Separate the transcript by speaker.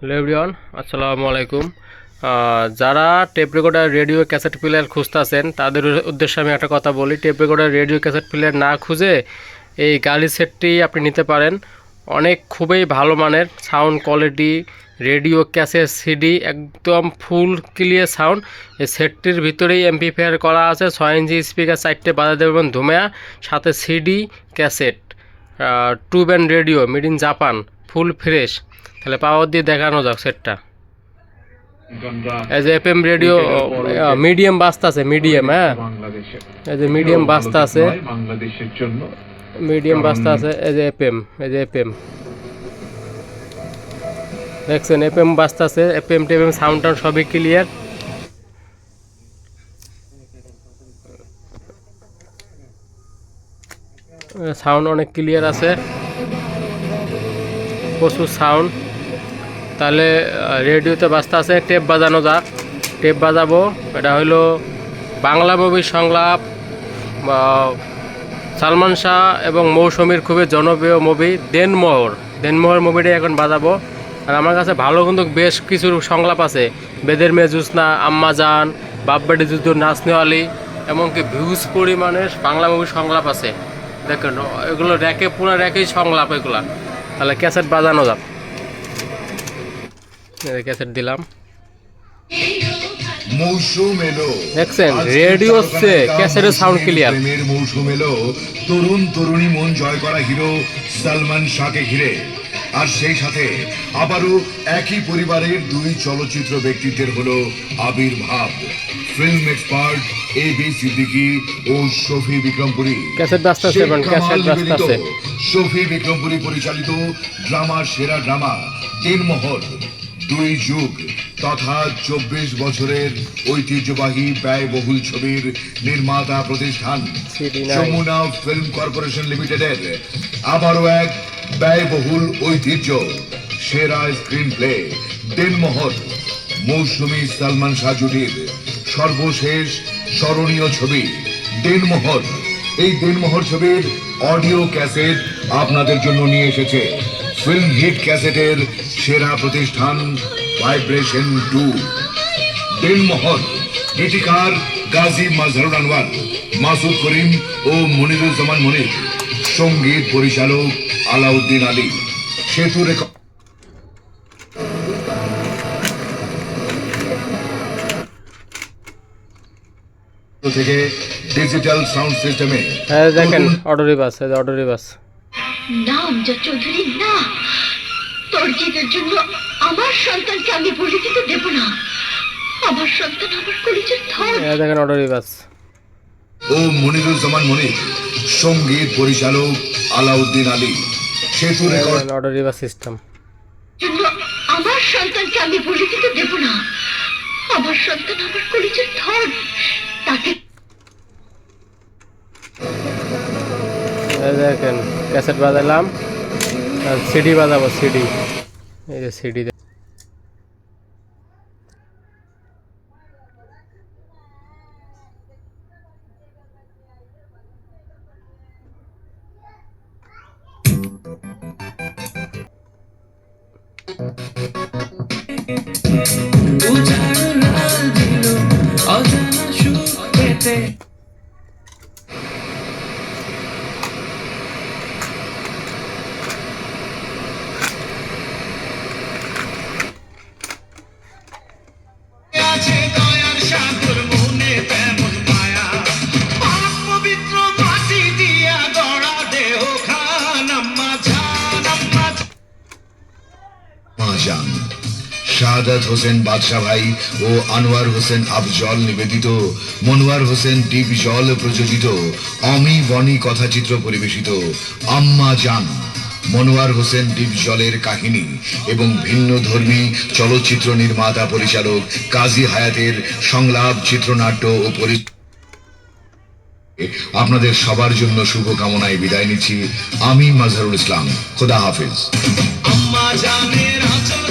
Speaker 1: Hello everyone, আসসালামু আলাইকুম। যারা tape recorder, radio cassette player খুঁজতেছেন, তাদের উদ্দেশ্যে আমি একটা কথা বলি। Tape recorder, radio cassette player না খুঁজে এই গাড়ি সেটটি আপনি নিতে পারেন। অনেক খুবই ভালো মানের sound quality, radio cassette CD, একদম ফুল ক্লিয়ার সাউন্ড। এই সেটটির ভিতরেই এমপিফায়ার করা আছে, ছয় ইঞ্চি স্পিকার, চারটে বাজা দেবেন ধুমেয়া, সাথে CD, cassette two band radio made in Japan full fresh তাহলে পাওয়ার দিয়ে দেখানো যাক সেটটা এই যে এফএম রেডিও মিডিয়াম বাস্তা আছে মিডিয়াম হ্যাঁ। এই যে মিডিয়াম বাস্তা আছে।
Speaker 2: বাংলাদেশের জন্য।
Speaker 1: মিডিয়াম বাস্তা আছে এই যে এফএম এই যে এফএম দেখছেন এফএম বাস্তা আছে এফএম টেফএম সাউন্ড টাউন্ড সবই ক্লিয়ার সাউন্ড অনেক ক্লিয়ার আছে। প্রচুর সাউন্ড তাহলে রেডিওতে বাজতে আছে, টেপ বাজানো যাক। টেপ বাজাবো, এটা হলো বাংলা মুভির সংলাপ সালমান শাহ এবং মৌসুমীর খুবই জনপ্রিয় মুভি, দেনমোহর। দেনমোহর মুভিটাই এখন বাজাবো। আর আমার কাছে ভালো কিন্তু বেশ কিছু সংলাপ আছে। বেদের মেয়ে জুসনা, আম্মা আম্মাজান বাপবাড়ি যুদ্ধ নাচনে আলী, এমনকি ভিউজ পরিমাণের বাংলা মুভির সংলাপ আছে। দেখেন, এগুলো র্যাকে, পুরো র্যাকেই সংলাপ এগুলা। তাহলে ক্যাসেট বাজানো যাক। ক্যাসেট দিলাম। দেখছেন, রেডিও হচ্ছে, ক্যাসেটের
Speaker 3: মৌসুমের
Speaker 1: clear।
Speaker 3: প্রেমের মৌসুম এলো। তরুণ তরুণী মন জয় করা হিরো সালমান শাহকে ঘিরে। আর সেই সাথে আবারও একই পরিবারের দুই চলচ্চিত্র ব্যক্তিত্বের হলো আবির্ভাব film expert A B Siddiqui ও শফি বিক্রমপুরী। শফি বিক্রমপুরী পরিচালিত ড্রামার সেরা ড্রামা তিনমহল। দুই যুগ তথা চব্বিশ বছরের ঐতিহ্যবাহী ব্যয়বহুল ছবির নির্মাতা প্রতিষ্ঠান যমুনা ফিল্ম কর্পোরেশন লিমিটেডের আবারও এক ব্যয়বহুল ঐতিহ্য সেরা স্ক্রিন প্লে দিনমহল মৌসুমী সালমান শাহ জুটির সর্বশেষ স্মরণীয় ছবি দিনমোহর। এই দিনমোহর ছবির অডিও ক্যাসেট আপনাদের জন্য নিয়ে এসেছে। ফিল্ম হিট ক্যাসেটের সেরা প্রতিষ্ঠান ভাইব্রেশন টু দিনমোহর গীতিকার গাজী মাজহারুল আনোয়ার মাসুদ করিম ও মনিরুজ্জামান মনির সংগীত পরিচালক আলাউদ্দিন আলী। সেতু রেকর্ড থেকে ডিজিটাল সাউন্ড সিস্টেমে
Speaker 1: হ্যাঁ দেখেন অটো রিভার্স অটো রিভার্স
Speaker 4: না আমজাদ চৌধুরী না তোর জিতের জন্য আমার সন্তানকে আমি বলে দিতে দেব না। আমার সন্তান আমার কলেজের ধন।
Speaker 1: দেখেন অটো রিভার্স
Speaker 3: ও মনিরুজ্জামান মনির সংগীত পরিচালক আলাউদ্দিন আলী সেতু রেকর্ড
Speaker 1: অটো রিভার্স সিস্টেম।
Speaker 4: জন্য আমার সন্তানকে আমি বলে দিতে দেব না। আমার সন্তান আমার কলেজের ধন। তাকে
Speaker 1: দেখেন ক্যাসেট বাজালাম। আর সিডি বাজাবো সিডি এই যে সিডি
Speaker 5: আছে
Speaker 3: মহাজান শাহাদাত হোসেন বাদশাহ ভাই ও আনোয়ার হোসেন আফজল নিবেদিত, মনোয়ার হোসেন ডিপ জল প্রযোজিত অমি বনি কথাচিত্র পরিবেশিত, আম্মা জান, মনোয়ার হোসেন ডিপ জলের কাহিনী এবং ভিন্ন ধর্মী চলচ্চিত্র নির্মাতা পরিচালক কাজী হায়াতের সংলাপ, চিত্রনাট্য ও পরি আপনাদের সবার জন্য শুভকামনায় বিদায় নিচ্ছি। আমি মাজহারুল ইসলাম। খোদা হাফিজ।
Speaker 5: জানের আচল